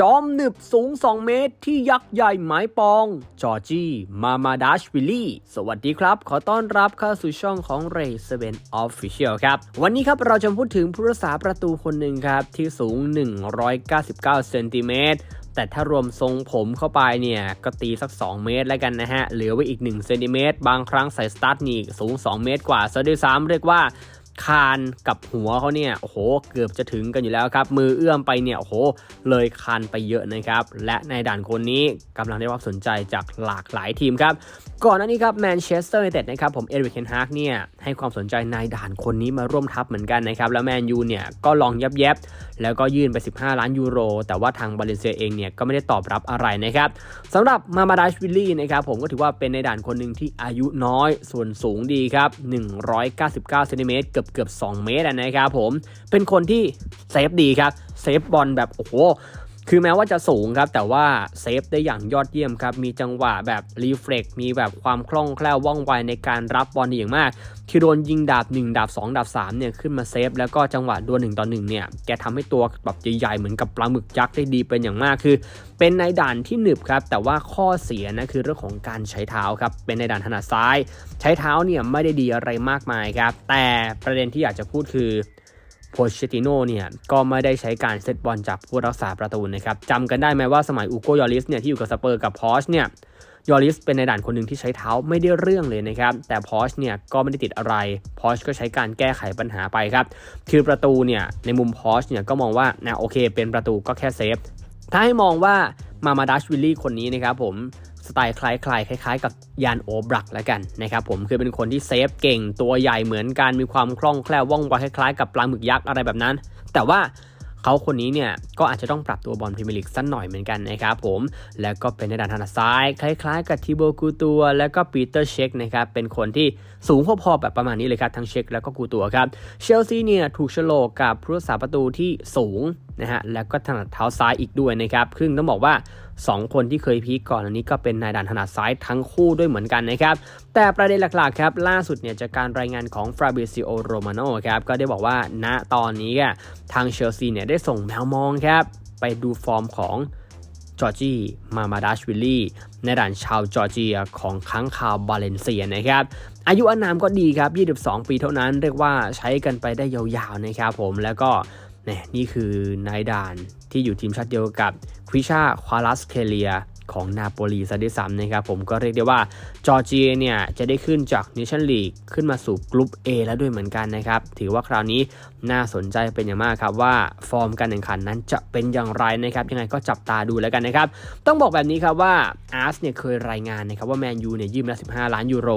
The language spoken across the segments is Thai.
จอมหนึบสูง 2 เมตร ที่ยักษ์ใหญ่หมายปอง จอร์จี้มามาดัชวิลลี่ สวัสดีครับ ขอต้อนรับเข้าสู่ช่องของ Ray 7 Official ครับ วันนี้ครับเราจะพูดถึงผู้รักษาประตูคนหนึ่งครับ ที่สูง 199 เซนติเมตรแต่ถ้ารวมทรงผมเข้าไปเนี่ย ก็ตีสัก 2 เมตรแล้วกันนะฮะ เหลือไว้อีก1เซนติเมตรบางครั้งใส่สตาร์ทนี่สูง 2 เมตรกว่าซะด้วยซ้ำเรียกว่า คานกับหัวเขาเนี่ยโอ้โหเกือบจะถึงกันอยู่แล้วครับ มือเอื้อมไปเนี่ยโอ้โหเลยคานไปเยอะนะครับ และในด่านคนนี้กำลังได้รับสนใจจากหลากหลายทีมครับ ก่อนหน้านี้ครับแมนเชสเตอร์ยูไนเต็ดนะครับผมเอริกเคนฮากเนี่ยให้ความสนใจนายด่านคนนี้มาร่วมทัพเหมือนกันนะครับ แล้วแมนยูเนี่ยก็ลองยับยับแล้วก็ยื่นไป 15 ล้านยูโร แต่ว่าทางบาเลนเซียเองเนี่ยก็ไม่ได้ตอบรับอะไรนะครับสำหรับมามาดาชวิลลี่นะครับผมก็ถือว่าเป็นในด่านคนหนึ่งที่อายุน้อย ส่วนสูงดีครับ 199เซนติเมตรเกือบเกือบ2เมตรนะครับผมเป็นคนที่เซฟดีครับเซฟบอลแบบโอ้โห คือแม้ว่าจะสูงครับ แต่ว่าเซฟได้อย่างยอดเยี่ยมครับ มีจังหวะแบบรีเฟล็กมีแบบความคล่องแคล่วว่องไวในการรับบอลอย่างมากคือโดนยิงดาบ 1 ดาบ 2 ดาบ 3 เนี่ยขึ้นมาเซฟ แล้วก็จังหวะดวล1ต่อ1เนี่ย แกทำให้ตัวแบบใหญ่ๆเหมือนกับปลาหมึกยักษ์ได้ดีเป็นอย่างมากคือ เป็นในด่านที่หนึบครับ แต่ว่าข้อเสียนะคือเรื่องของการใช้เท้าครับ เป็นในด่านถนัดซ้าย ใช้เท้าเนี่ยไม่ได้ดีอะไรมากมายครับ แต่ประเด็นที่อยากจะพูดคือ โพเชติโนเนี่ยก็ไม่ได้ใช้การเซตบอลจากผู้รักษาประตูนะครับจำกันได้ไหมว่าสมัยอูโกยอริสเนี่ยที่อยู่กับสเปอร์กับพอชเนี่ยยอริสเป็นในด่านคนหนึ่งที่ใช้เท้าไม่ได้เรื่องเลยนะครับ แต่พอชเนี่ยก็ไม่ได้ติดอะไร พอชก็ใช้การแก้ไขปัญหาไปครับ คือประตูเนี่ยในมุมพอชเนี่ยก็มองว่านะโอเค เป็นประตูก็แค่เซฟ ถ้าให้มองว่า มามาดัชวิลลี่คนนี้นะครับผมสไตล์คล้ายๆคล้ายๆ กับยานโอบรักแล้วกันนะครับผมคือเป็นคนที่เซฟเก่งตัวใหญ่เหมือนกันมีความคล่องแคล่วว่องไวคล้ายๆกับปลาหมึกยักษ์อะไรแบบนั้น แต่ว่าเขาคนนี้เนี่ยก็อาจจะต้องปรับตัวบอลพรีเมียร์ลีกสักหน่อยเหมือนกันนะครับผม แล้วก็เป็นในด้านถนัดซ้าย คล้ายๆ กับทิโบกูตัว แล้วก็ปีเตอร์เช็คนะครับเป็นคนที่สูงพอๆแบบประมาณนี้เลยครับทั้งเช็คแล้วก็กูตัวครับเชลซีเนี่ยถูกโฉลกกับผู้รักษาประตูที่สูง นะฮะแล้วก็ถนัดเท้าซ้ายอีกด้วยนะครับซึ่งต้องบอกว่า 2 คนที่เคยพีคก่อนอันนี้ก็เป็นนายด่านถนัดซ้ายทั้งคู่ด้วยเหมือนกันนะครับแต่ประเด็นหลักๆครับล่าสุดเนี่ยจากการรายงานของฟราบิซิโอโรมาโนครับก็ได้บอกว่าณตอนนี้ทางเชลซีเนี่ยได้ส่งแมวมองครับไปดูฟอร์มของจอร์จีมามาดาชวิลลี่ ในด่านชาวจอร์เจียของค้างคาวบาเลนเซียนะครับ อายุอานามก็ดีครับ 22 ปีเท่านั้นเรียกว่าใช้กันไปได้ยาวๆนะครับผมแล้วก็ นี่คือ นายด่านที่อยู่ทีมชาติเดียวกับควิชาควาลัสเคเลีย ของนาโปลีซะด้วยซ้ำนะครับผมก็เรียกได้ว่าจอร์เจียเนี่ยจะได้ขึ้นจากเนชั่นลีกขึ้นมาสู่กลุ่ม A แล้วด้วยเหมือนกันนะครับ ถือว่าคราวนี้น่าสนใจเป็นอย่างมากครับว่าฟอร์มการแข่งขันนั้นจะเป็นอย่างไรนะครับยังไงก็จับตาดูแล้วกันนะครับต้องบอกแบบนี้ครับว่าอาร์สเนี่ยเคยรายงานนะครับว่าแมนยูเนี่ยยืมละ15 ล้านยูโร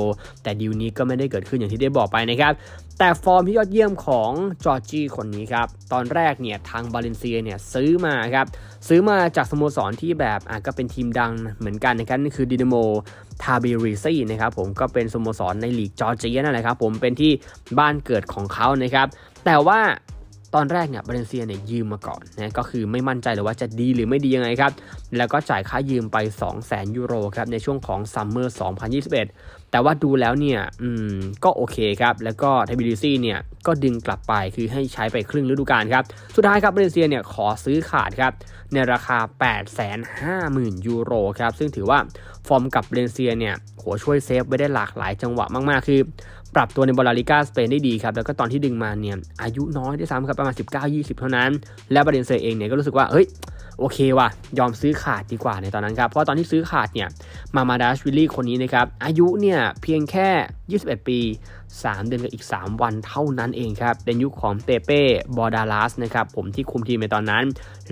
แต่ดีลนี้ก็ไม่ได้เกิดขึ้นอย่างที่ได้บอกไปนะครับแต่ฟอร์มที่ยอดเยี่ยมของจอร์จีคนนี้ครับตอนแรกเนี่ยทางบาเลนเซียเนี่ยซื้อมาครับซื้อมาจากสโมสรที่แบบอะก็เป็นทีมดงเหมือนกันนะครับนั่นคือดินาโมทาบิริซีนะครับผมก็เป็นสโมสรในลีกจอร์เจียนั่นแหละครับผมเป็นที่บ้านเกิดของเขานะครับ แต่ว่าตอนแรกเนี่ยบาเลนเซียเนี่ยยืมมาก่อนนะก็คือไม่มั่นใจเลยว่าจะดีหรือไม่ดียังไงครับ แล้วก็จ่ายค่ายืมไป 2 0 0 0 0 0ยูโรครับในช่วงของซัมเมอร์2021 แต่ว่าดูแล้วเนี่ย อืม ก็โอเคครับ แล้วก็ทบิลิซี่เนี่ย ก็ดึงกลับไปคือให้ใช้ไปครึ่งฤดูกาลครับ สุดท้ายครับบาเลเซียเนี่ยขอซื้อขาดครับในราคา 850,000 ยูโรครับซึ่งถือว่าฟอร์มกับเลนเซียเนี่ยโหช่วยเซฟไว้ได้หลากหลายจังหวะมากๆ คือปรับตัวในบอลลาลิกาสเปนได้ดีครับ แล้วก็ตอนที่ดึงมาเนี่ยอายุน้อยด้วยซ้ำครับประมาณ 19-20 เท่านั้น และบาเลนเซียเองเนี่ยก็รู้สึกว่า เฮ้ย โอเคว่ะ ยอมซื้อขาดดีกว่าในตอนนั้นครับ เพราะตอนที่ซื้อขาดเนี่ยมามาดาชวิลลี่คนนี้นะครับ อายุเนี่ยเพียงแค่ 21 ปี3 เดือนกับอีก 3 วันเท่านั้นเองครับเป็นยุคของเปเป้บอดาลัสนะครับผมที่คุมทีมในตอนนั้น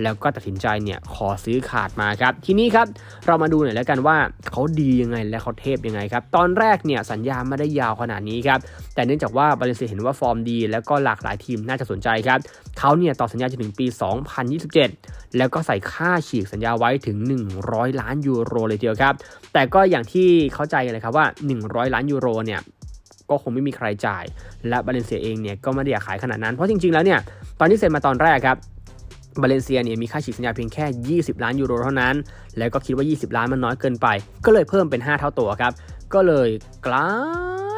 แล้วก็ตัดสินใจเนี่ยขอซื้อขาดมาครับ ทีนี้ครับเรามาดูหน่อยแล้วกันว่าเขาดียังไงและเขาเทพยังไงครับ ตอนแรกเนี่ยสัญญาไม่ได้ยาวขนาดนี้ครับ แต่เนื่องจากว่าบาเลนเซียเห็นว่าฟอร์มดี แล้วก็หลากหลายทีมน่าจะสนใจครับเขาเนี่ยต่อสัญญาจนถึงปี 2027 แล้วก็ใส่ค่าฉีกสัญญาไว้ถึง 100 ล้านยูโรเลยทีเดียวครับแต่ก็อย่างที่เข้าใจกันเลยครับว่า 100 ล้านยูโรเนี่ย ก็คงไม่มีใครจ่าย และบาเลนเซียเองเนี่ยก็ไม่ได้อยากขายขนาดนั้น เพราะจริงๆแล้วเนี่ยตอนที่เซ็นมาตอนแรกครับบาเลนเซียเนี่ยมีค่าฉีกสัญญาเพียงแค่ 20 ล้านยูโรเท่านั้น แล้วก็คิดว่า 20 ล้านมันน้อยเกินไป ก็เลยเพิ่มเป็น 5 เท่าตัวครับ ก็เลยกลา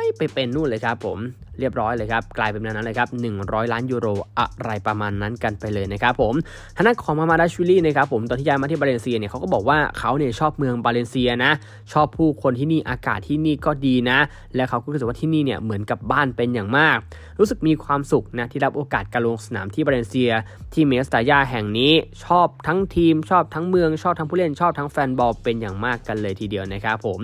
ยไปเป็นนู่นเลยครับผม เรียบร้อยเลยครับกลายเป็นแบบนั้นเลยครับ 100 ล้านยูโรอะไรประมาณนั้นกันไปเลยนะครับผมทางด้านของมามาดาชวิลลี่นะครับผมตอนที่ย้ายมาที่บาเลนเซียเนี่ยเขาก็บอกว่าเขาเนี่ยชอบเมืองบาเลนเซียนะ ชอบผู้คนที่นี่อากาศที่นี่ก็ดีนะ และเขาก็รู้สึกว่าที่นี่เนี่ยเหมือนกับบ้านเป็นอย่างมาก รู้สึกมีความสุขนะที่รับโอกาสการลงสนามที่บาเลนเซีย ที่เมสตายาแห่งนี้ชอบทั้งทีม ชอบทั้งเมืองชอบทั้งผู้เล่นชอบทั้งแฟนบอลเป็นอย่างมากกันเลยทีเดียวนะครับผม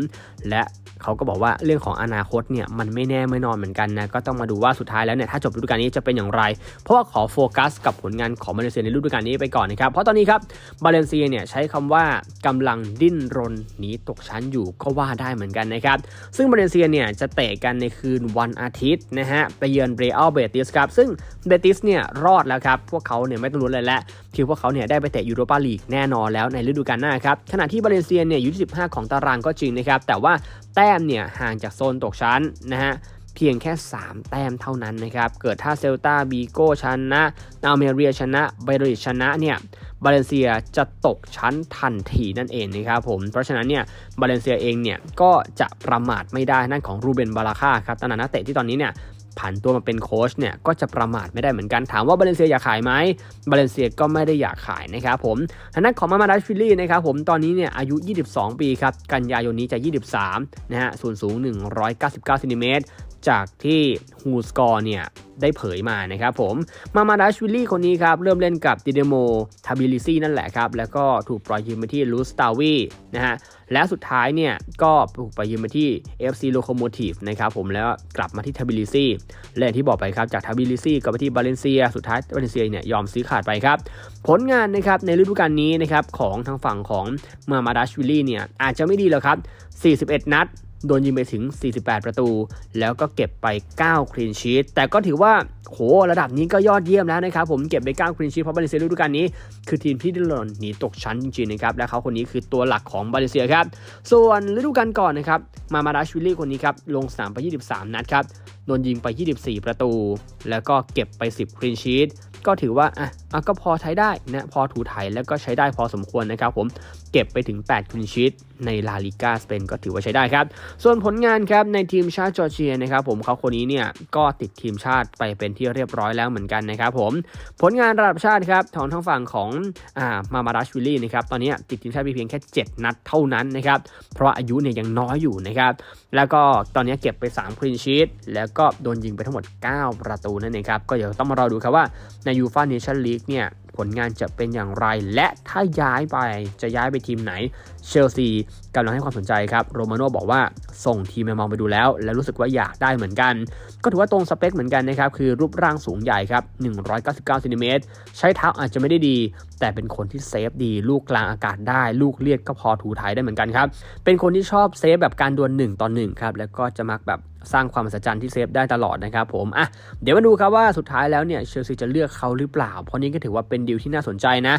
และเขาก็บอกว่าเรื่องของอนาคตเนี่ยมันไม่แน่ไม่นอนเหมือนกันนะก็ต้องมาดูว่าสุดท้ายแล้วเนี่ยถ้าจบฤดูกาลนี้จะเป็นอย่างไร เพราะว่าขอโฟกัสกับผลงานของบาเลเซียในฤดูกาลนี้ไปก่อนนะครับ เพราะตอนนี้ครับบาเลเซียเนี่ยใช้คำว่ากำลังดิ้นรนหนีตกชั้นอยู่ก็ว่าได้เหมือนกันนะครับ ซึ่งบาเลเซียเนี่ยจะเตะกันในคืนวันอาทิตย์นะฮะไปเยือนเรอัลเบติสครับซึ่งเบติสเนี่ยรอดแล้วครับพวกเขาเนี่ยไม่ต้องลุ้นเลยและคือพวกเขาเนี่ยได้ไปเตะยูโรปาลีกแน่นอนแล้วในฤดูกาลหน้าครับขณะที่บาเลนเซียเนี่ยอยู่ที่ 15 ของตารางก็จริงนะครับแต่ว่าแต้มเนี่ยห่างจากโซนตกชั้นนะฮะ เพียงแค่ 3 แต้มเท่านั้นนะครับ เกิดถ้าเซลตาบีโกชนะนาเมเรียชนะไบริชชนะเนี่ยบาเลนเซียจะตกชั้นทันทีนั่นเองนะครับผม เพราะฉะนั้นเนี่ยบาเลนเซียเองเนี่ยก็จะประมาทไม่ได้นั่นของรูเบนบาราค่าครับตำนานนักเตะที่ตอนนี้เนี่ยผันตัวมาเป็นโค้ชเนี่ยก็จะประมาทไม่ได้เหมือนกันถามว่าบาเลนเซียอยากขายไหมบาเลนเซียก็ไม่ได้อยากขายนะครับผมทางด้านของมามาดัชฟิลลี่นะครับผมตอนนี้เนี่ยอายุ 22 ปีครับ กันยายนนี้จะ 23 นะฮะส่วนสูง 199ซนติเมตร จากที่ฮูสกอร์เนี่ยได้เผยมานะครับผม มามาดัชวิลลี่คนนี้ครับ เริ่มเล่นกับดิเดโมทาบิลิซีนั่นแหละครับ แล้วก็ถูกปล่อยยืมไปที่ลูสตาวีนะฮะ แล้วสุดท้ายเนี่ย ก็ถูกปล่อยยืมไปที่ FC Locomotive นะครับผมแล้วกลับมาที่ทาบิลิซีและอย่างที่บอกไปครับ จากทาบิลิซีกลับไปที่บาเลนเซีย สุดท้ายบาเลนเซียเนี่ยยอมซื้อขาดไปครับ ผลงานนะครับในฤดูกาลนี้นะครับของทางฝั่งของมามาดัชวิลลี่เนี่ยอาจจะไม่ดีแล้วครับ 41 นัด โดนยิงไปถึง 48 ประตู แล้วก็เก็บไป 9 คลีนชีตแต่ก็ถือว่าโหระดับนี้ก็ยอดเยี่ยมแล้วนะครับ ผมเก็บไป 9 คลีนชีตเพราะบาเลเซียฤดูกาลนี้ คือทีมที่ดิ้นรนหนีตกชั้นจริงๆนะครับ และเขาคนนี้คือตัวหลักของบาเลเซียครับ ส่วนฤดูกาลก่อนนะครับ มามาดาชวิลลี่คนนี้ครับ ลงสนามไป 23 นัดครับ โดนยิงไป 24 ประตู แล้วก็เก็บไป 10 คลีนชีต ก็ถือว่าอะอะก็พอใช้ได้นะพอถูถ่ายแล้วก็ใช้ได้พอสมควรนะครับผมเก็บไปถึง8คลีนชีตในลาลิกาสเปนก็ถือว่าใช้ได้ครับ ส่วนผลงานครับในทีมชาติจอร์เจียนะครับผมเขาคนนี้เนี่ยก็ติดทีมชาติไปเป็นที่เรียบร้อยแล้วเหมือนกันนะครับผมผลงานระดับชาติครับของทางฝั่งของอ่ามามาดัชวิลลี่นะครับตอนนี้ติดทีมชาติเพียงแค่ 7 นัดเท่านั้นนะครับเพราะาอายุเนี่ยยังน้อยอยู่นะครับแล้วก็ตอนนี้เก็บไป3คลีนชีตแล้วก็โดนยิงไปทั้งหมด 9 ประตูนั่นเองครับก็เดี๋ยวต้องมารอดูครับว่าในยูฟ่าเนชั่นลีกเนี่ย ผลงานจะเป็นอย่างไร และถ้าย้ายไปจะย้ายไปทีมไหน เชลซีกำลังให้ความสนใจครับ โรมาโน่บอกว่าส่งทีมแมมองไปดูแล้ว และรู้สึกว่าอยากได้เหมือนกัน ก็ถือว่าตรงสเปคเหมือนกันนะครับ คือรูปร่างสูงใหญ่ครับ 199ซนติเมตรใช้เท้าอาจจะไม่ได้ดี แต่เป็นคนที่เซฟดี ลูกกลางอากาศได้ ลูกเลียดก็พอถูถ่ายได้เหมือนกันครับ เป็นคนที่ชอบเซฟแบบการดวล1ต่อ1ครับ แล้วก็จะมักแบบสร้างความมหัศจรรย์ที่เซฟได้ตลอดนะครับผม อะ เดี๋ยวมาดูครับว่าสุดท้ายแล้วเนี่ยเชลซีจะเลือกเขาหรือเปล่า เพราะนี่ก็ถือว่าเป็นดีลที่น่าสนใจนะ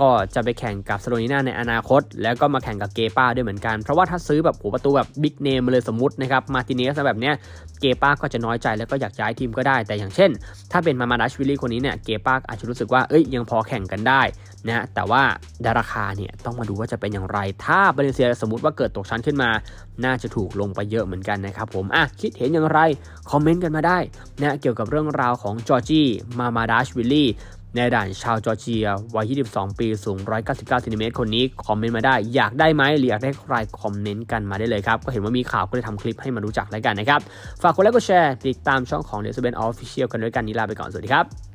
ก็จะไปแข่งกับสโลนีนาในอนาคต แล้วก็มาแข่งกับเกป้าด้วยเหมือนกัน เพราะว่าถ้าซื้อแบบโหประตูแบบบิ๊กเนมมาเลยสมมตินะครับมาติเนสแบบเนี้ยเกป้าก็จะน้อยใจแล้วก็อยากย้ายทีมก็ได้ แต่อย่างเช่น ถ้าเป็นมามาดัชวิลลี่คนนี้เนี่ยเกป้าอาจจะรู้สึกว่าเอ้ยยังพอแข่งกันได้นะแต่ว่าดาราคาเนี่ยต้องมาดูว่าจะเป็นอย่างไร ถ้าบาเลเซียสมมติว่าเกิดตกชั้นขึ้นมา น่าจะถูกลงไปเยอะเหมือนกันนะครับผมอะคิดเห็นอย่างไร คอมเมนต์กันมาได้นะเกี่ยวกับเรื่องราวของจอร์จี้มามาดัชวิลลี่ ในด่านชาวจอร์เจียวัย 22 ปีสูง 199ซนติเมตรคนนี้คอมเมนต์มาได้ อยากได้ไหมหรืออยากได้ใครคอมเมนต์กันมาได้เลยครับ ก็เห็นว่ามีข่าวก็เลยทำคลิปให้มารู้จักแล้วกันนะครับ ฝากกดไลค์กดแชร์ ติดตามช่องของเด e เบนออฟฟิเชียลกันด้วยกันนี้ลาไปก่อน สวัสดีครับ